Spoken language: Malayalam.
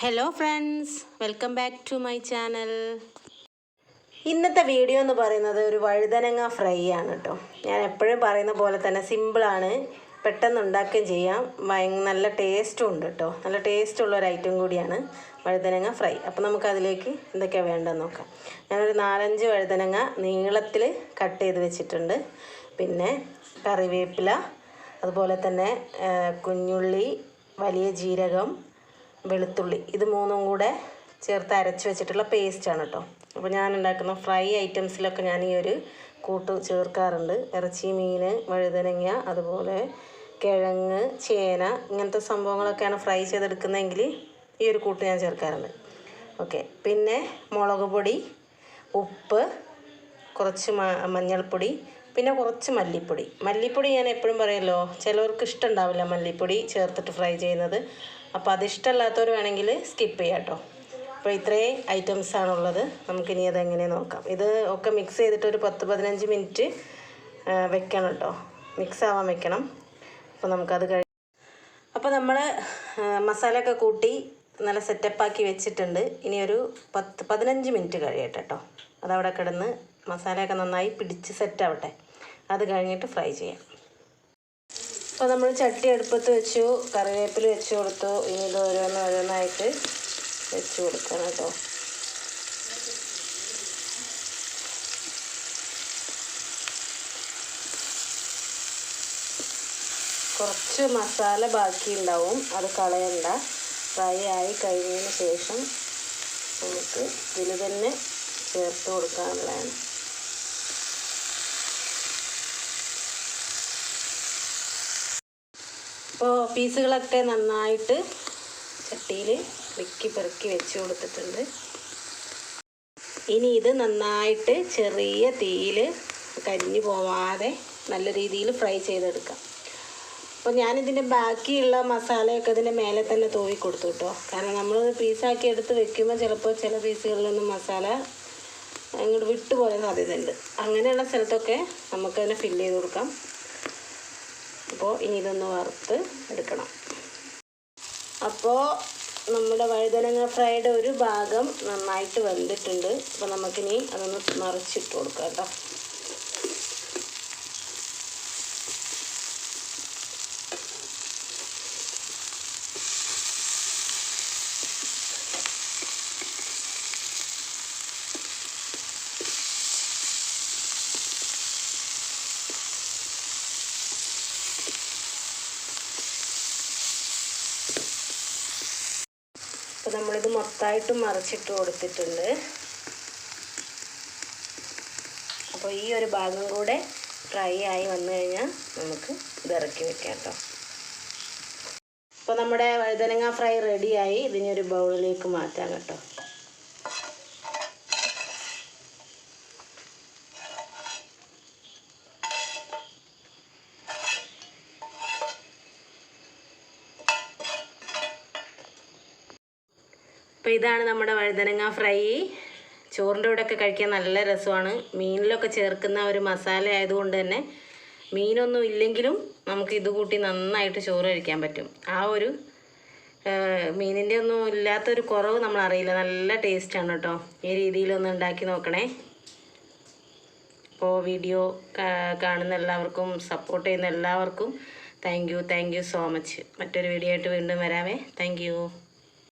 Hello friends welcome back to my channel ഇന്നത്തെ വീഡിയോ എന്ന് പറയുന്നത് ഒരു വഴുതനങ്ങ ഫ്രൈ ആണ് കേട്ടോ ഞാൻ എപ്പോഴും പറയുന്ന പോലെ തന്നെ സിമ്പിളാണ് പെട്ടെന്ന് ഉണ്ടാക്കുകയും ചെയ്യാം. നല്ല ടേസ്റ്റും ഉണ്ട് കേട്ടോ നല്ല ടേസ്റ്റ് ഉള്ള ഒരു ഐറ്റം കൂടിയാണ് വഴുതനങ്ങ ഫ്രൈ അപ്പോൾ നമുക്ക് അതിലേക്ക് എന്തൊക്കെയാണ് വേണ്ടതെന്ന് നോക്കാം. ഞാനൊരു നാലഞ്ച് വഴുതനങ്ങ നീളത്തിൽ കട്ട് ചെയ്ത് വെച്ചിട്ടുണ്ട്. പിന്നെ കറിവേപ്പില അതുപോലെ തന്നെ കുഞ്ഞുള്ളി വലിയ ജീരകം വെളുത്തുള്ളി. ഇത് മൂന്നും കൂടെ ചേർത്ത് അരച്ച് വെച്ചിട്ടുള്ള പേസ്റ്റാണ് കേട്ടോ അപ്പോൾ ഞാൻ ഉണ്ടാക്കുന്ന ഫ്രൈ ഐറ്റംസിലൊക്കെ ഞാൻ ഈ ഒരു കൂട്ട് ചേർക്കാറുണ്ട്. ഇറച്ചി മീൻ വഴുതനങ്ങ അതുപോലെ കിഴങ്ങ് ചേന ഇങ്ങനത്തെ സംഭവങ്ങളൊക്കെയാണ് ഫ്രൈ ചെയ്തെടുക്കുന്നതെങ്കിൽ ഈ ഒരു കൂട്ട് ഞാൻ ചേർക്കാറുണ്ട്. ഓക്കെ. പിന്നെ മുളക് പൊടി ഉപ്പ് കുറച്ച് മഞ്ഞൾപ്പൊടി പിന്നെ കുറച്ച് മല്ലിപ്പൊടി. മല്ലിപ്പൊടി ഞാൻ എപ്പോഴും പറയല്ലോ ചിലവർക്ക് ഇഷ്ടമുണ്ടാവില്ല മല്ലിപ്പൊടി ചേർത്തിട്ട് ഫ്രൈ ചെയ്യുന്നത്. അപ്പോൾ അത് ഇഷ്ടമല്ലാത്തവർ വേണമെങ്കിൽ സ്കിപ്പ് ചെയ്യാം കേട്ടോ. അപ്പോൾ ഇത്രയും ഐറ്റംസ് ആണുള്ളത്. നമുക്കിനി അതെങ്ങനെ നോക്കാം. ഇത് ഒക്കെ മിക്സ് ചെയ്തിട്ട് ഒരു പത്ത് പതിനഞ്ച് മിനിറ്റ് വെക്കണം കേട്ടോ. മിക്സ് ആവാൻ വെക്കണം. അപ്പോൾ നമുക്കത് കഴി അപ്പോൾ നമ്മൾ മസാലയൊക്കെ കൂട്ടി നല്ല സെറ്റപ്പാക്കി വെച്ചിട്ടുണ്ട്. ഇനി ഒരു പത്ത് പതിനഞ്ച് മിനിറ്റ് കഴിയട്ടെ കേട്ടോ. അതവിടെ കിടന്ന് മസാലയൊക്കെ നന്നായി പിടിച്ച് സെറ്റാവട്ടെ അത് കഴിഞ്ഞിട്ട് ഫ്രൈ ചെയ്യാം. അപ്പോൾ നമ്മൾ ചട്ടി അടുപ്പത്ത് വെച്ചു കറിവേപ്പില വെച്ച് കൊടുത്തു. ഇനി ഇത് ഓരോന്ന് ഓരോന്നായിട്ട് വെച്ച് കൊടുക്കണം കേട്ടോ. കുറച്ച് മസാല ബാക്കി ഉണ്ടാവും. അത് കളയണ്ട. ഫ്രൈ ആയി കഴിഞ്ഞതിന് ശേഷം നമുക്ക് ഇതിൽ തന്നെ ചേർത്ത് കൊടുക്കാനുള്ളതാണ്. ഇപ്പോൾ പീസുകളൊക്കെ നന്നായിട്ട് ചട്ടിയിൽ വെക്കി പെറുക്കി വെച്ച് കൊടുത്തിട്ടുണ്ട്. ഇനി ഇത് നന്നായിട്ട് ചെറിയ തീയിൽ കരിഞ്ഞു പോവാതെ നല്ല രീതിയിൽ ഫ്രൈ ചെയ്തെടുക്കാം. അപ്പോൾ ഞാനിതിന്റെ ബാക്കിയുള്ള മസാലയൊക്കെ ഇതിന്റെ മേലെ തന്നെ തൂവി കൊടുത്തു കേട്ടോ കാരണം നമ്മൾ പീസാക്കി എടുത്ത് വെക്കുമ്പോൾ ചിലപ്പോൾ ചില പീസുകളിലൊന്നും മസാല അങ്ങോട്ട് വിട്ടുപോകാൻ സാധ്യതയുണ്ട്. അങ്ങനെയുള്ള സ്ഥലത്തൊക്കെ നമുക്കതിനെ ഫില്ല് ചെയ്ത് കൊടുക്കാം. അപ്പോൾ ഇനി ഇതൊന്ന് വറുത്ത് എടുക്കണം. അപ്പോൾ നമ്മുടെ വഴുതനങ്ങ ഫ്രൈയുടെ ഒരു ഭാഗം നന്നായിട്ട് വെന്തിട്ടുണ്ട്. അപ്പോൾ നമുക്കിനി അതൊന്ന് മറിച്ചിട്ട് കൊടുക്കാം കേട്ടോ. അപ്പോൾ നമ്മളിത് മൊത്തമായിട്ട് മറിച്ചിട്ട് കൊടുത്തിട്ടുണ്ട്. അപ്പോൾ ഈ ഒരു ഭാഗം കൂടെ ഫ്രൈ ആയി വന്നു കഴിഞ്ഞാൽ നമുക്ക് ഇത് ഇറക്കി വെക്കാം കേട്ടോ. അപ്പോൾ നമ്മുടെ വഴുതനങ്ങ ഫ്രൈ റെഡിയായി ഇതിനെ ഒരു ബൗളിലേക്ക് മാറ്റാം കേട്ടോ. അപ്പോൾ ഇതാണ് നമ്മുടെ വഴുതനങ്ങ ഫ്രൈ. ചോറിന്റെ ഒക്കെ കഴിക്കാൻ നല്ല രസമാണ്. മീനിലൊക്കെ ചേർക്കുന്ന ഒരു മസാല ആയതുകൊണ്ട് തന്നെ മീനൊന്നും ഇല്ലെങ്കിലും നമുക്ക് ഇത് കൂട്ടി നന്നായിട്ട് ചോറ് കഴിക്കാൻ പറ്റും. ആ ഒരു മീനിന്റെ ഒന്നും ഇല്ലാത്തൊരു കുറവ് നമ്മൾ അറിയില്ല നല്ല ടേസ്റ്റാണ് കേട്ടോ. ഈ രീതിയിലൊന്ന് ഉണ്ടാക്കി നോക്കണേ. അപ്പോൾ വീഡിയോ കാണുന്ന എല്ലാവർക്കും സപ്പോർട്ട് ചെയ്യുന്ന എല്ലാവർക്കും thank you thank you so much മറ്റൊരു വീഡിയോ ആയിട്ട് വീണ്ടും വരാമേ. താങ്ക്